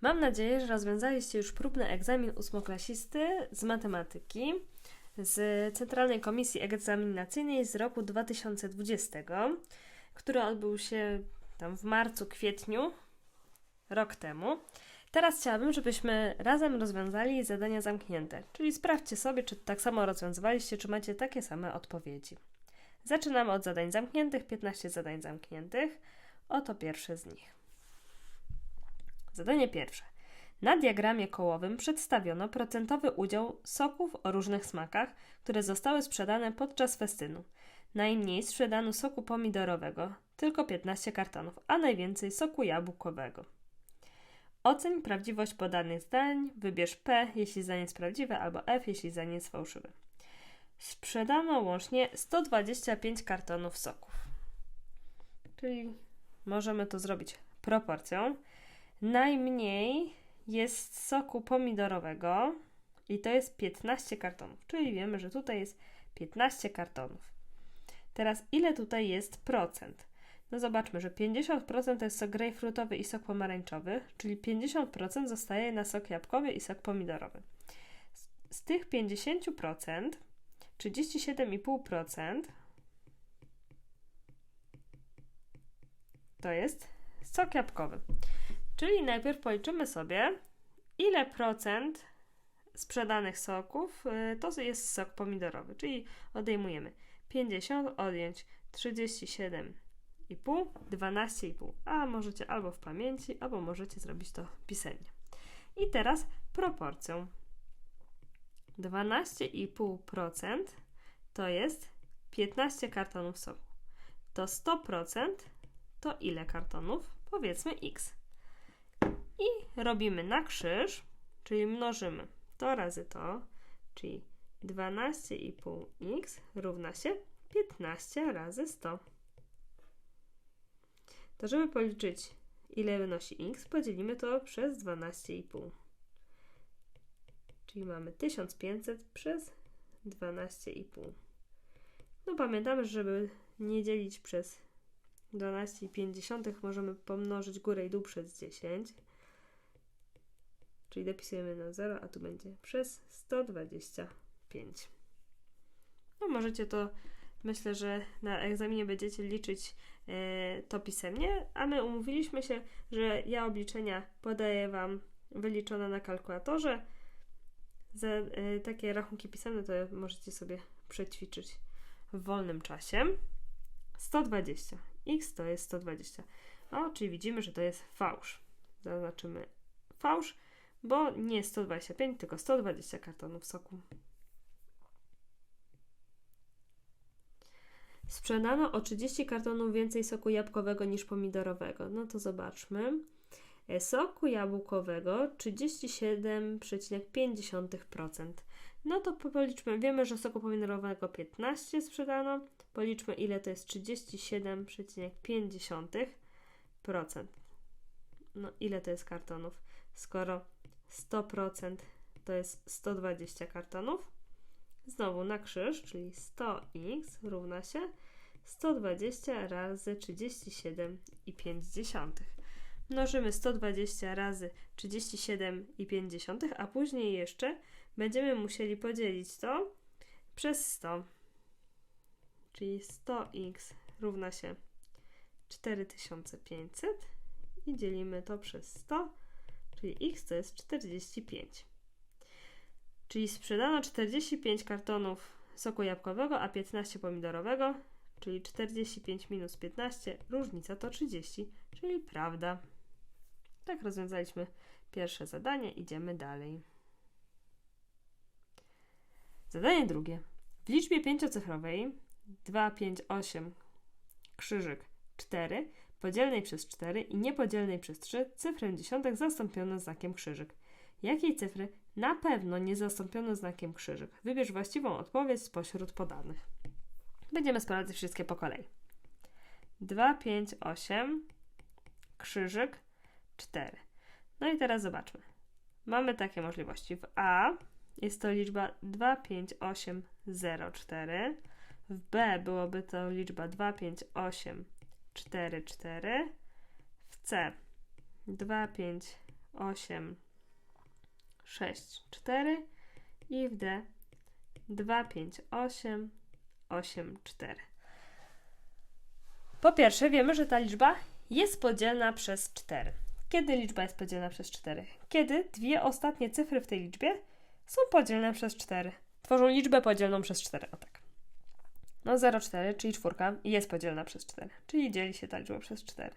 Mam nadzieję, że rozwiązaliście już próbny egzamin ósmoklasisty z matematyki z Centralnej Komisji Egzaminacyjnej z roku 2020, który odbył się tam w marcu, kwietniu, rok temu. Teraz chciałabym, żebyśmy razem rozwiązali zadania zamknięte, czyli sprawdźcie sobie, czy tak samo rozwiązywaliście, czy macie takie same odpowiedzi. Zaczynamy od zadań zamkniętych, 15 zadań zamkniętych. Oto pierwsze z nich. Zadanie pierwsze. Na diagramie kołowym przedstawiono procentowy udział soków o różnych smakach, które zostały sprzedane podczas festynu. Najmniej sprzedano soku pomidorowego, tylko 15 kartonów, a najwięcej soku jabłkowego. Oceń prawdziwość podanych zdań, wybierz P, jeśli zdanie jest prawdziwe, albo F, jeśli zdanie jest fałszywe. Sprzedano łącznie 125 kartonów soków. Czyli możemy to zrobić proporcją. Najmniej jest soku pomidorowego i to jest 15 kartonów, czyli wiemy, że tutaj jest 15 kartonów. Teraz ile tutaj jest procent? No zobaczmy, że 50% to jest sok grejpfrutowy i sok pomarańczowy, czyli 50% zostaje na sok jabłkowy i sok pomidorowy. Z, z tych 50% 37,5% to jest sok jabłkowy. Czyli najpierw policzymy sobie, ile procent sprzedanych soków y, to jest sok pomidorowy. Czyli odejmujemy 50, odjąć 37,5, 12,5. A możecie albo w pamięci, albo możecie zrobić to pisemnie. I teraz proporcją. 12,5% to jest 15 kartonów soku. To 100% to ile kartonów? Powiedzmy x. I robimy na krzyż, czyli mnożymy to razy to, czyli 12,5x równa się 15 razy 100. To żeby policzyć ile wynosi x, podzielimy to przez 12,5. Czyli mamy 1500 przez 12,5. No pamiętamy, żeby nie dzielić przez 12,5 możemy pomnożyć górę i dół przez 10. Czyli dopisujemy na 0, a tu będzie przez 125. No możecie to, myślę, że na egzaminie będziecie liczyć e, to pisemnie, a my umówiliśmy się, że ja obliczenia podaję Wam wyliczone na kalkulatorze. Za e, takie rachunki pisemne to możecie sobie przećwiczyć w wolnym czasie. 120. X to jest 120. O, czyli widzimy, że to jest fałsz. Zaznaczymy fałsz bo nie 125, tylko 120 kartonów soku. Sprzedano o 30 kartonów więcej soku jabłkowego niż pomidorowego. No to zobaczmy. E, soku jabłkowego 37,5%. No to policzmy. Wiemy, że soku pomidorowego 15 sprzedano. Policzmy, ile to jest 37,5%. No, ile to jest kartonów? Skoro 100% to jest 120 kartonów. Znowu na krzyż, czyli 100x równa się 120 razy 37,5. Mnożymy 120 razy 37,5, a później jeszcze będziemy musieli podzielić to przez 100. Czyli 100x równa się 4500 i dzielimy to przez 100 czyli x to jest 45. Czyli sprzedano 45 kartonów soku jabłkowego, a 15 pomidorowego, czyli 45 minus 15, różnica to 30, czyli prawda. Tak rozwiązaliśmy pierwsze zadanie, idziemy dalej. Zadanie drugie. W liczbie pięciocyfrowej 2, 5, 8, krzyżyk 4 podzielnej przez 4 i niepodzielnej przez 3 cyfrę dziesiątek zastąpiono znakiem krzyżyk. Jakiej cyfry na pewno nie zastąpiono znakiem krzyżyk? Wybierz właściwą odpowiedź spośród podanych. Będziemy sprawdzać wszystkie po kolei. 2, 5, 8, krzyżyk 4. No i teraz zobaczmy. Mamy takie możliwości. W A jest to liczba 2, 5, 8, 0, 4. W B byłoby to liczba 2, 5, 8, 4, 4. W C 2, 5, 8, 6, 4 i w D 2, 5, 8, 8, 4. Po pierwsze, wiemy, że ta liczba jest podzielna przez 4. Kiedy liczba jest podzielna przez 4? Kiedy dwie ostatnie cyfry w tej liczbie są podzielne przez 4. Tworzą liczbę podzielną przez 4. O tak. No 0,4, czyli czwórka, jest podzielna przez 4, czyli dzieli się ta liczba przez 4.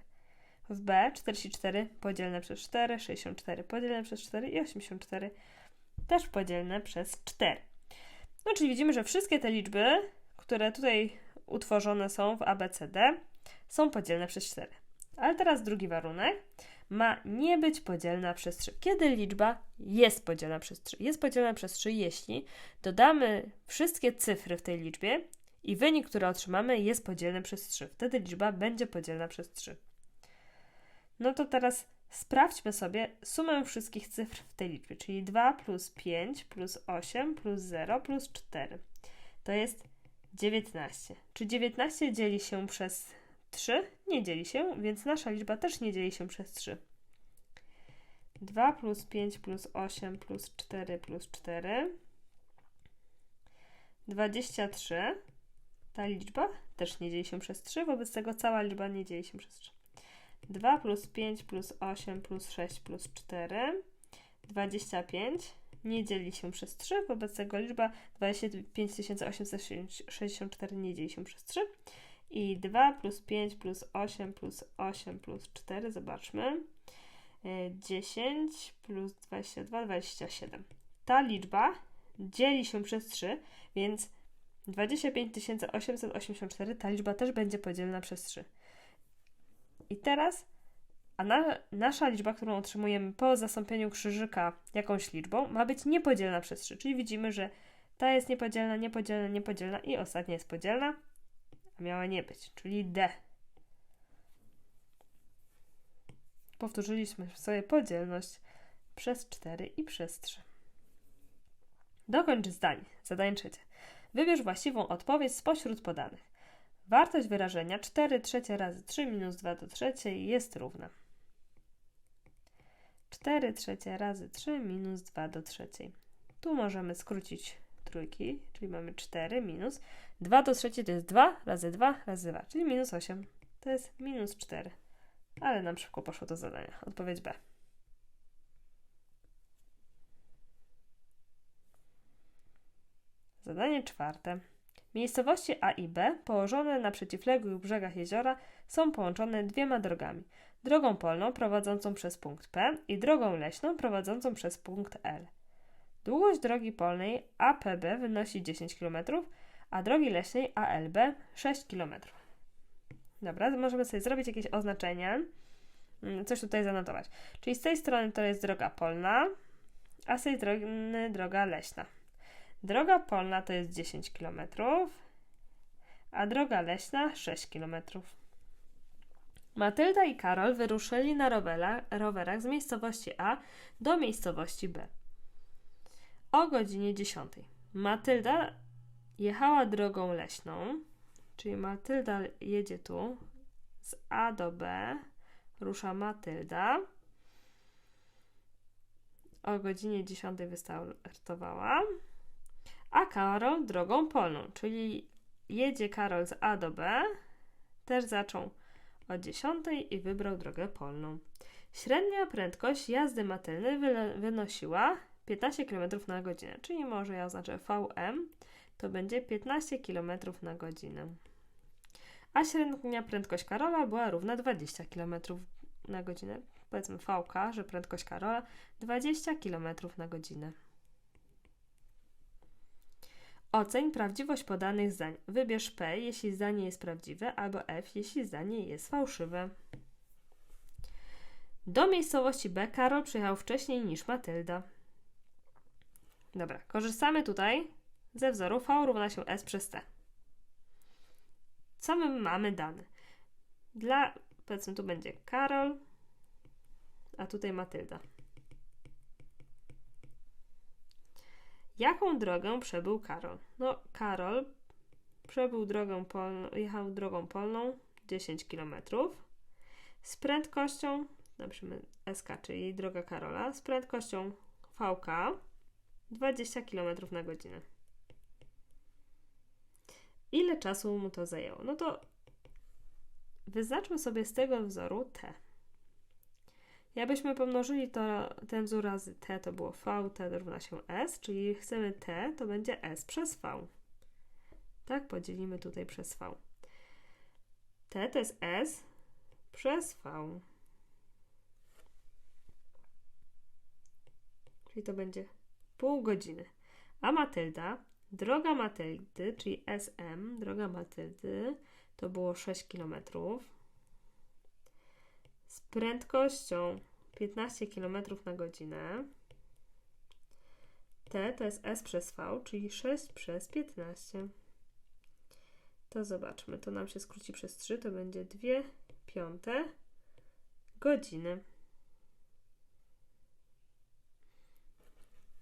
W B 44 podzielne przez 4, 64 podzielne przez 4 i 84 też podzielne przez 4. No czyli widzimy, że wszystkie te liczby, które tutaj utworzone są w ABCD, są podzielne przez 4. Ale teraz drugi warunek ma nie być podzielna przez 3. Kiedy liczba jest podzielna przez 3? Jest podzielna przez 3, jeśli dodamy wszystkie cyfry w tej liczbie i wynik, który otrzymamy, jest podzielny przez 3. Wtedy liczba będzie podzielna przez 3. No to teraz sprawdźmy sobie sumę wszystkich cyfr w tej liczbie, czyli 2 plus 5 plus 8 plus 0 plus 4. To jest 19. Czy 19 dzieli się przez 3? Nie dzieli się, więc nasza liczba też nie dzieli się przez 3. 2 plus 5 plus 8 plus 4 plus 4. 23. Ta liczba też nie dzieli się przez 3, wobec tego cała liczba nie dzieli się przez 3. 2 plus 5 plus 8 plus 6 plus 4. 25 nie dzieli się przez 3, wobec tego liczba 25864 nie dzieli się przez 3. I 2 plus 5 plus 8 plus 8 plus 4, zobaczmy. 10 plus 22, 27. Ta liczba dzieli się przez 3, więc 25 884 ta liczba też będzie podzielna przez 3. I teraz, a na, nasza liczba, którą otrzymujemy po zastąpieniu krzyżyka jakąś liczbą, ma być niepodzielna przez 3. Czyli widzimy, że ta jest niepodzielna, niepodzielna, niepodzielna i ostatnia jest podzielna, a miała nie być, czyli D. Powtórzyliśmy sobie podzielność przez 4 i przez 3. Dokończ zdanie. Zadanie trzecie. Wybierz właściwą odpowiedź spośród podanych. Wartość wyrażenia 4 trzecie razy 3 minus 2 do trzeciej jest równa. 4 trzecie razy 3 minus 2 do trzeciej. Tu możemy skrócić trójki, czyli mamy 4 minus 2 do trzeciej to jest 2 razy 2 razy 2, czyli minus 8. To jest minus 4. Ale nam szybko poszło do zadania. Odpowiedź B. Zadanie czwarte. Miejscowości A i B, położone na przeciwległych brzegach jeziora, są połączone dwiema drogami. Drogą polną prowadzącą przez punkt P i drogą leśną prowadzącą przez punkt L. Długość drogi polnej APB wynosi 10 km, a drogi leśnej ALB 6 km. Dobra, możemy sobie zrobić jakieś oznaczenie, mm, coś tutaj zanotować. Czyli z tej strony to jest droga polna, a z tej strony droga leśna. Droga polna to jest 10 km, a droga leśna 6 km. Matylda i Karol wyruszyli na rowera, rowerach z miejscowości A do miejscowości B. O godzinie 10. Matylda jechała drogą leśną, czyli Matylda jedzie tu z A do B, rusza Matylda. O godzinie 10 wystartowała a Karol drogą polną, czyli jedzie Karol z A do B, też zaczął o 10 i wybrał drogę polną. Średnia prędkość jazdy Matylny wynosiła 15 km na godzinę, czyli może ja oznaczę VM, to będzie 15 km na godzinę. A średnia prędkość Karola była równa 20 km na godzinę. Powiedzmy VK, że prędkość Karola 20 km na godzinę. Oceń prawdziwość podanych zdań. Wybierz P, jeśli zdanie jest prawdziwe, albo F, jeśli zdanie jest fałszywe. Do miejscowości B Karol przyjechał wcześniej niż Matylda. Dobra, korzystamy tutaj ze wzoru V równa się S przez T. Co my mamy dane? Dla, powiedzmy tu będzie Karol, a tutaj Matylda. Jaką drogę przebył Karol? No, Karol przebył drogę polną, jechał drogą polną 10 km z prędkością napiszemy SK, czyli droga Karola, z prędkością VK 20 km na godzinę. Ile czasu mu to zajęło? No to wyznaczmy sobie z tego wzoru T. Jakbyśmy pomnożyli to, ten wzór razy T, to było V, T równa się S, czyli chcemy T, to będzie S przez V. Tak, podzielimy tutaj przez V. T to jest S przez V. Czyli to będzie pół godziny. A Matylda, droga Matyldy, czyli SM, droga Matyldy, to było 6 km. Z prędkością 15 km na godzinę. T to jest S przez V, czyli 6 przez 15. To zobaczmy, to nam się skróci przez 3, to będzie 2 piąte godziny.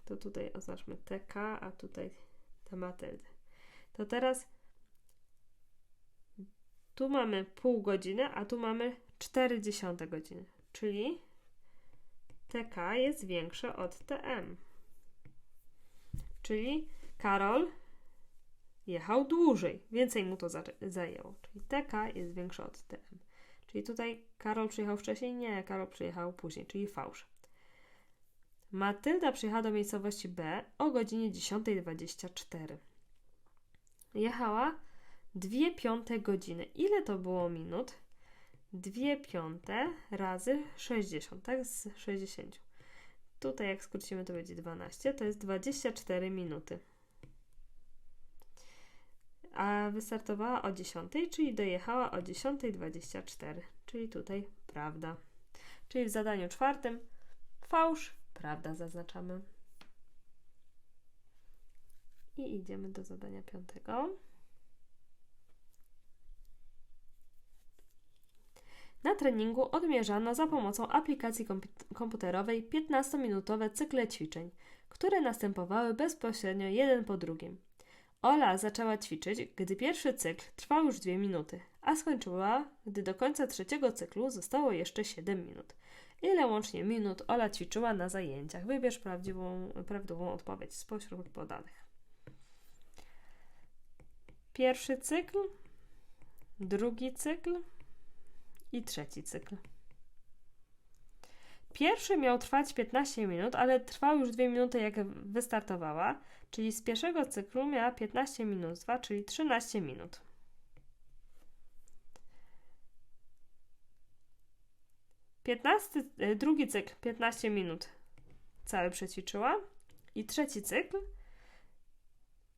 To tutaj oznaczmy TK, a tutaj te Matyldy. To teraz tu mamy pół godziny, a tu mamy 40 godziny, czyli TK jest większe od TM. Czyli Karol jechał dłużej, więcej mu to zajęło. Czyli TK jest większe od TM. Czyli tutaj Karol przyjechał wcześniej? Nie, Karol przyjechał później, czyli fałsz. Matylda przyjechała do miejscowości B o godzinie 10.24. Jechała 2 piąte godziny. Ile to było minut? 2 piąte razy 60, tak? Z 60. Tutaj jak skrócimy to będzie 12, to jest 24 minuty. A wystartowała o 10, czyli dojechała o 10.24, czyli tutaj prawda. Czyli w zadaniu czwartym fałsz, prawda zaznaczamy. I idziemy do zadania piątego. Na treningu odmierzano za pomocą aplikacji komputerowej 15-minutowe cykle ćwiczeń, które następowały bezpośrednio jeden po drugim. Ola zaczęła ćwiczyć, gdy pierwszy cykl trwał już 2 minuty, a skończyła, gdy do końca trzeciego cyklu zostało jeszcze 7 minut. Ile łącznie minut Ola ćwiczyła na zajęciach? Wybierz prawdziwą, prawidłową odpowiedź spośród podanych. Pierwszy cykl, drugi cykl, i trzeci cykl. Pierwszy miał trwać 15 minut, ale trwał już 2 minuty jak wystartowała, czyli z pierwszego cyklu miała 15 minut 2, czyli 13 minut. Piętnasty, y, drugi cykl 15 minut cały przećwiczyła i trzeci cykl,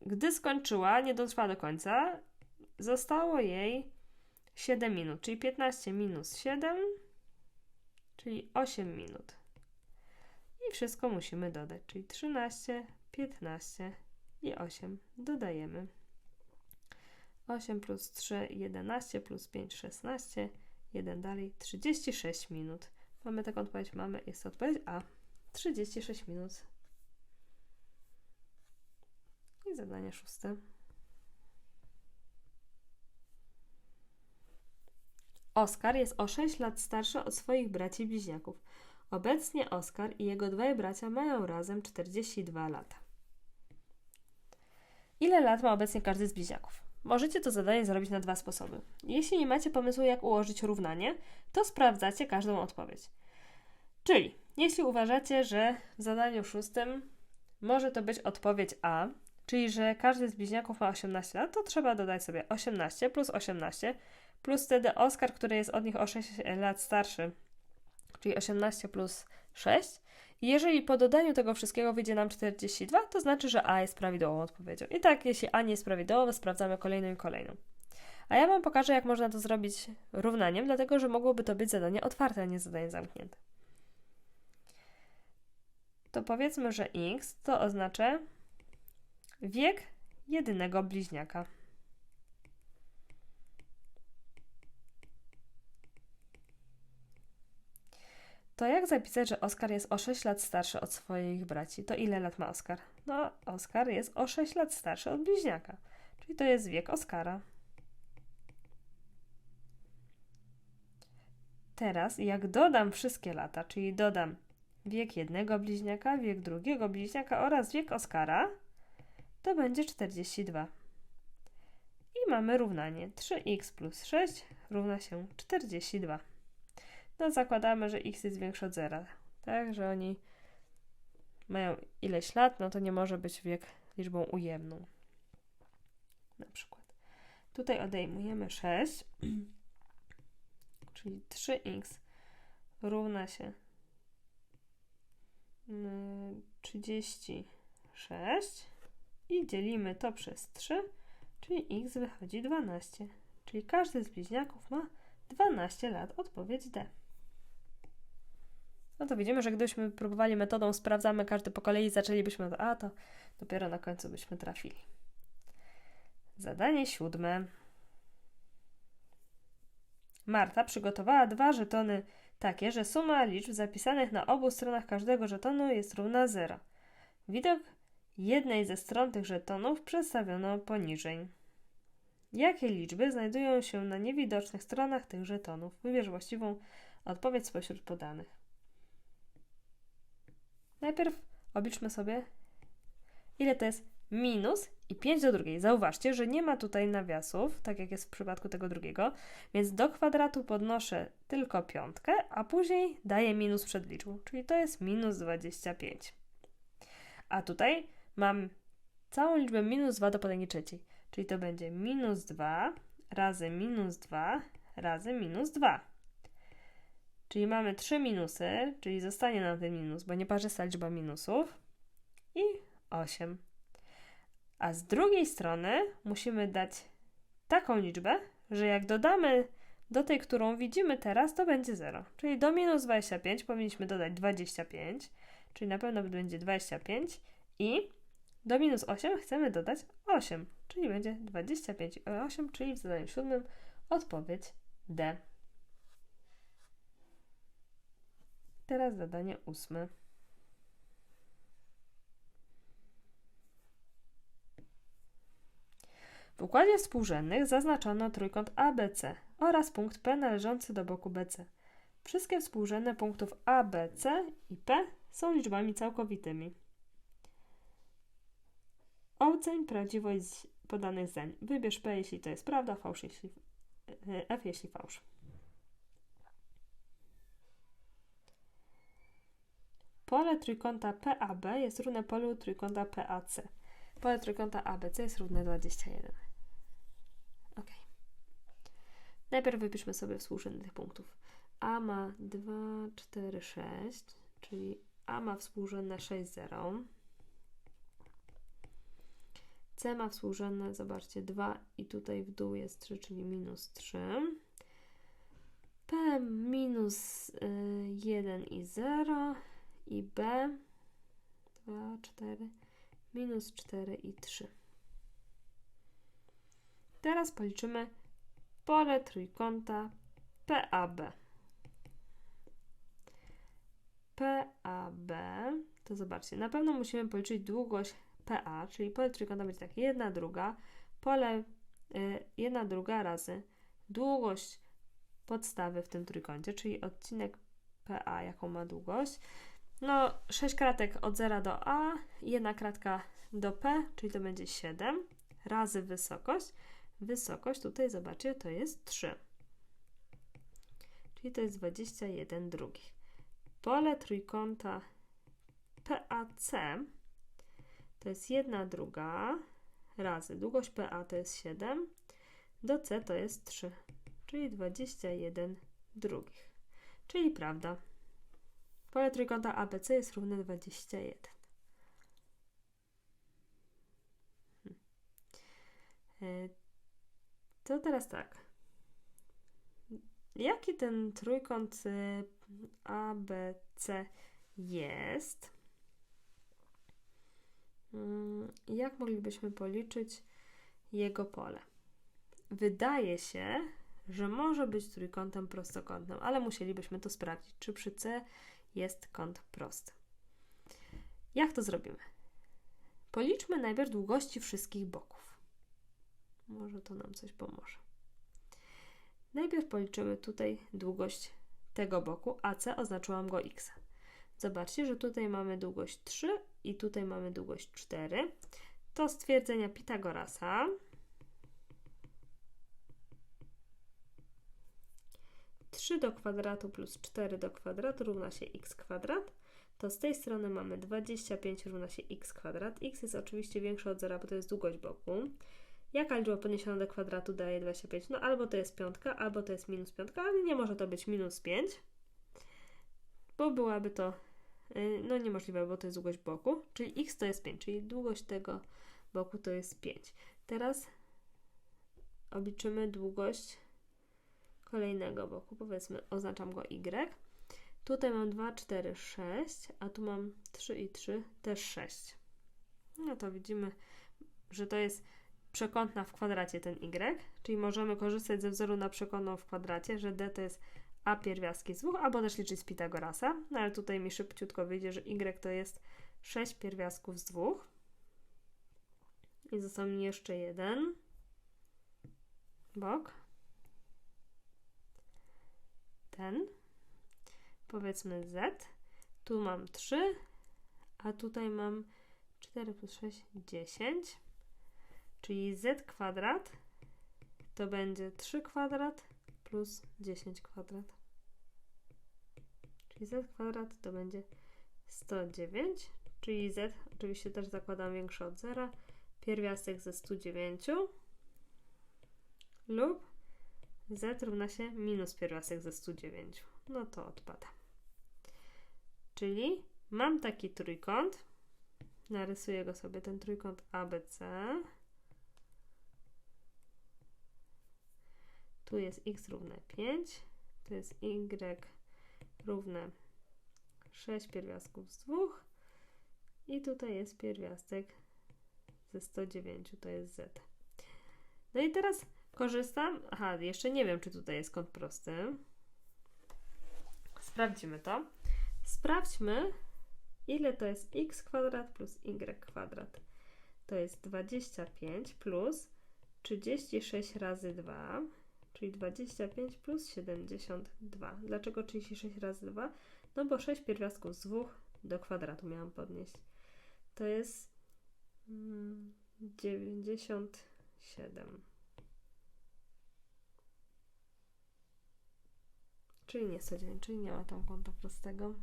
gdy skończyła, nie dotrwała do końca, zostało jej 7 minut, czyli 15 minus 7, czyli 8 minut. I wszystko musimy dodać, czyli 13, 15 i 8 dodajemy. 8 plus 3, 11 plus 5, 16, 1 dalej, 36 minut. Mamy taką odpowiedź, mamy, jest odpowiedź A, 36 minut. I zadanie szóste. Oskar jest o 6 lat starszy od swoich braci bliźniaków. Obecnie Oskar i jego dwaj bracia mają razem 42 lata. Ile lat ma obecnie każdy z bliźniaków? Możecie to zadanie zrobić na dwa sposoby. Jeśli nie macie pomysłu, jak ułożyć równanie, to sprawdzacie każdą odpowiedź. Czyli, jeśli uważacie, że w zadaniu szóstym może to być odpowiedź A, czyli że każdy z bliźniaków ma 18 lat, to trzeba dodać sobie 18 plus 18 plus wtedy Oskar, który jest od nich o 6 lat starszy, czyli 18 plus 6. I jeżeli po dodaniu tego wszystkiego wyjdzie nam 42, to znaczy, że A jest prawidłową odpowiedzią. I tak, jeśli A nie jest prawidłowa, sprawdzamy kolejną i kolejną. A ja Wam pokażę, jak można to zrobić równaniem, dlatego że mogłoby to być zadanie otwarte, a nie zadanie zamknięte. To powiedzmy, że x to oznacza wiek jedynego bliźniaka. To jak zapisać, że Oskar jest o 6 lat starszy od swoich braci? To ile lat ma Oskar? No, Oskar jest o 6 lat starszy od bliźniaka, czyli to jest wiek Oskara. teraz, jak dodam wszystkie lata, czyli dodam wiek jednego bliźniaka, wiek drugiego bliźniaka oraz wiek Oskara, to będzie 42. I mamy równanie 3x plus 6 równa się 42. No zakładamy, że x jest większy od zera, tak, że oni mają ileś lat, no to nie może być wiek liczbą ujemną. Na przykład. Tutaj odejmujemy 6, czyli 3x równa się 36 i dzielimy to przez 3, czyli x wychodzi 12. Czyli każdy z bliźniaków ma 12 lat. Odpowiedź D. No to widzimy, że gdybyśmy próbowali metodą sprawdzamy każdy po kolei, zaczęlibyśmy od A, to dopiero na końcu byśmy trafili. Zadanie siódme. Marta przygotowała dwa żetony takie, że suma liczb zapisanych na obu stronach każdego żetonu jest równa 0. Widok jednej ze stron tych żetonów przedstawiono poniżej. Jakie liczby znajdują się na niewidocznych stronach tych żetonów? Wybierz właściwą odpowiedź spośród podanych. Najpierw obliczmy sobie, ile to jest minus i 5 do drugiej. Zauważcie, że nie ma tutaj nawiasów, tak jak jest w przypadku tego drugiego, więc do kwadratu podnoszę tylko piątkę, a później daję minus przed liczbą, czyli to jest minus 25. A tutaj mam całą liczbę minus 2 do podania trzeciej, czyli to będzie minus 2 razy minus 2 razy minus 2. Czyli mamy 3 minusy, czyli zostanie nam ten minus, bo nieparzysta liczba minusów i 8. A z drugiej strony musimy dać taką liczbę, że jak dodamy do tej, którą widzimy teraz, to będzie 0. Czyli do minus 25 powinniśmy dodać 25, czyli na pewno będzie 25 i do minus 8 chcemy dodać 8, czyli będzie 25 i 8, czyli w zadaniu siódmym odpowiedź D. Teraz zadanie ósme. W układzie współrzędnych zaznaczono trójkąt ABC oraz punkt P należący do boku BC. Wszystkie współrzędne punktów A, B, C i P są liczbami całkowitymi. Oceń prawdziwość podanych zdań. Wybierz P, jeśli to jest prawda, fałsz, jeśli, F, jeśli fałsz. Pole trójkąta PAB jest równe polu trójkąta PAC. Pole trójkąta ABC jest równe 21. Ok. Najpierw wypiszmy sobie współrzędne tych punktów. A ma 2, 4, 6, czyli A ma współrzędne 6, 0. C ma współrzędne, zobaczcie, 2 i tutaj w dół jest 3, czyli minus 3. P minus y, 1 i 0 i B 2, 4, minus 4 i 3. Teraz policzymy pole trójkąta PAB. PAB, to zobaczcie, na pewno musimy policzyć długość PA, czyli pole trójkąta będzie tak, jedna druga, pole y, jedna druga razy długość podstawy w tym trójkącie, czyli odcinek PA, jaką ma długość, no, 6 kratek od 0 do A, jedna kratka do P, czyli to będzie 7 razy wysokość. Wysokość tutaj zobaczcie, to jest 3. Czyli to jest 21 drugich. Pole trójkąta PAC to jest 1 druga razy długość PA to jest 7, do C to jest 3, czyli 21 drugich. Czyli prawda. Pole trójkąta ABC jest równe 21. Hmm. E, to teraz tak. Jaki ten trójkąt y, ABC jest? Hmm, jak moglibyśmy policzyć jego pole? Wydaje się, że może być trójkątem prostokątnym, ale musielibyśmy to sprawdzić, czy przy C jest kąt prosty. Jak to zrobimy? Policzmy najpierw długości wszystkich boków. Może to nam coś pomoże. Najpierw policzymy tutaj długość tego boku AC oznaczyłam go x. Zobaczcie, że tutaj mamy długość 3 i tutaj mamy długość 4. To stwierdzenia Pitagorasa. Trzy do kwadratu plus 4 do kwadratu równa się x kwadrat. To z tej strony mamy 25 równa się x kwadrat. x jest oczywiście większe od zera, bo to jest długość boku. Jaka liczba podniesiona do kwadratu daje 25? No albo to jest piątka, albo to jest minus piątka, ale nie może to być minus 5, bo byłaby to y, no niemożliwe, bo to jest długość boku, czyli x to jest 5, czyli długość tego boku to jest 5. Teraz obliczymy długość kolejnego boku, powiedzmy oznaczam go y. Tutaj mam 2, 4, 6, a tu mam 3 i 3, też 6. No to widzimy, że to jest przekątna w kwadracie ten y, czyli możemy korzystać ze wzoru na przekątną w kwadracie, że d to jest a pierwiastki z 2, albo też liczyć z Pitagorasa, no ale tutaj mi szybciutko wyjdzie, że y to jest 6 pierwiastków z 2. I został mi jeszcze jeden bok. Ten. Powiedzmy z. Tu mam 3, a tutaj mam 4 plus 6, 10. Czyli z kwadrat to będzie 3 kwadrat plus 10 kwadrat. Czyli z kwadrat to będzie 109, czyli z oczywiście też zakładam większe od zera, pierwiastek ze 109 lub z równa się minus pierwiastek ze 109. No to odpada. Czyli mam taki trójkąt, narysuję go sobie, ten trójkąt ABC. Tu jest x równe 5, tu jest y równe 6 pierwiastków z 2 i tutaj jest pierwiastek ze 109, to jest z. No i teraz korzystam, aha, jeszcze nie wiem, czy tutaj jest kąt prosty. Sprawdzimy to. Sprawdźmy, ile to jest x kwadrat plus y kwadrat. To jest 25 plus 36 razy 2 czyli 25 plus 72. Dlaczego 36 razy 2? No bo 6 pierwiastków z 2 do kwadratu miałam podnieść. To jest 97. czyli nie 109, czyli nie ma tam kąta prostego.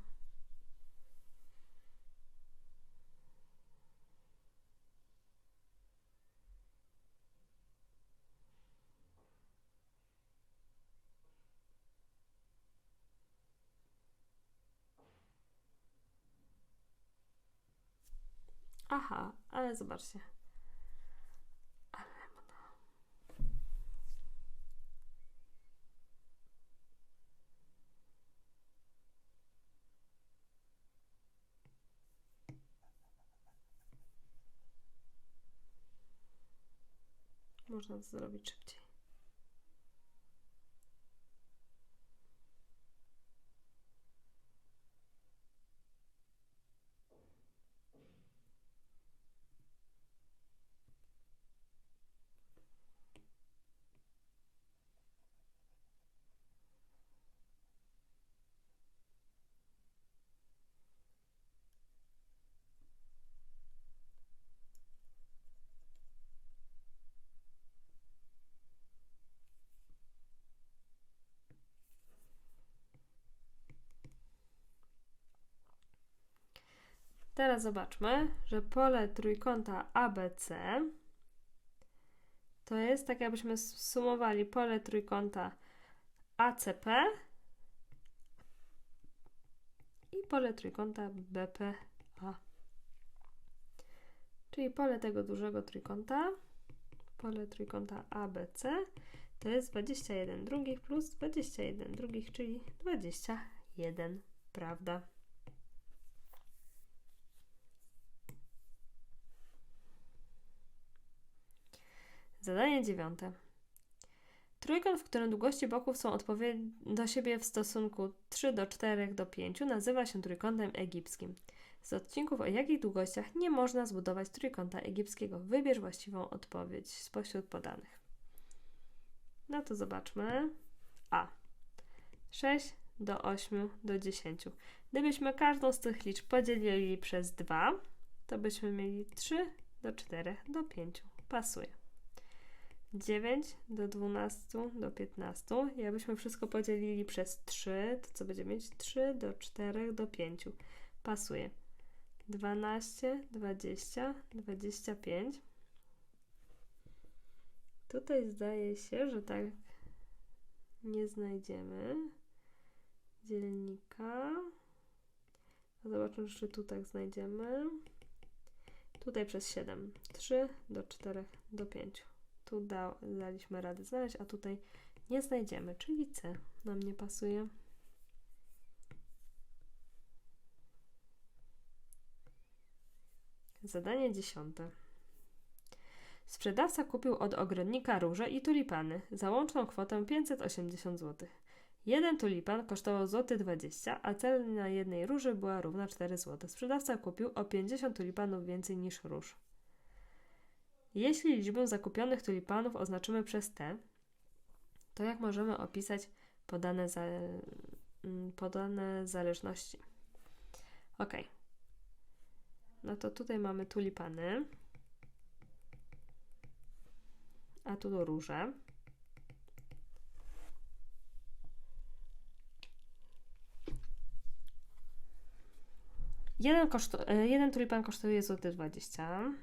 Aha, ale zobaczcie. Można to zrobić szybciej. Teraz zobaczmy, że pole trójkąta ABC to jest tak, jakbyśmy sumowali pole trójkąta ACP i pole trójkąta BPA. Czyli pole tego dużego trójkąta, pole trójkąta ABC to jest 21 drugich plus 21 drugich, czyli 21, prawda? Zadanie dziewiąte. Trójkąt, w którym długości boków są do siebie w stosunku 3 do 4 do 5 nazywa się trójkątem egipskim. Z odcinków o jakich długościach nie można zbudować trójkąta egipskiego? Wybierz właściwą odpowiedź spośród podanych. No to zobaczmy. A. 6, do 8, do 10. Gdybyśmy każdą z tych liczb podzielili przez 2, to byśmy mieli 3 do 4 do 5. Pasuje. 9 do 12 do 15. Jakbyśmy wszystko podzielili przez 3, to co będziemy mieć? 3 do 4 do 5. Pasuje. 12, 20, 25. Tutaj zdaje się, że tak nie znajdziemy dzielnika. Zobaczmy, czy tu tak znajdziemy. Tutaj przez 7. 3 do 4 do 5. Tu da, daliśmy radę znaleźć, a tutaj nie znajdziemy, czyli C nam nie pasuje. Zadanie dziesiąte. Sprzedawca kupił od ogrodnika róże i tulipany za łączną kwotę 580 zł. Jeden tulipan kosztował złoty 20, a cena jednej róży była równa 4 zł. Sprzedawca kupił o 50 tulipanów więcej niż róż. Jeśli liczbę zakupionych tulipanów oznaczymy przez T, to jak możemy opisać podane, za, mm, podane zależności? Ok. No to tutaj mamy tulipany, a tu róże. Jeden, kosztu, e, jeden tulipan kosztuje złoty 20.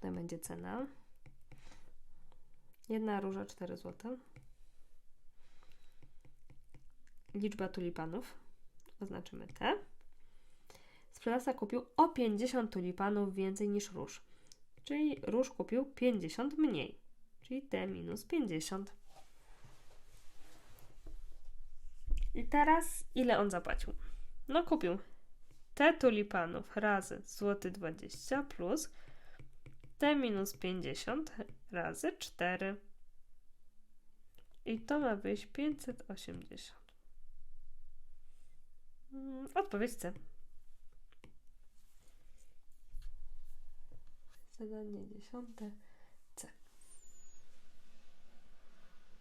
Tutaj będzie cena. Jedna róża 4 zł. Liczba tulipanów. Oznaczymy T. Sprzedawca kupił o 50 tulipanów więcej niż róż. Czyli róż kupił 50 mniej. Czyli T minus 50. I teraz ile on zapłacił? No kupił T tulipanów razy złoty 20 plus T minus 50 razy 4. I to ma wyjść 580. Mm, Odpowiedź C. Zadanie dziesiąte.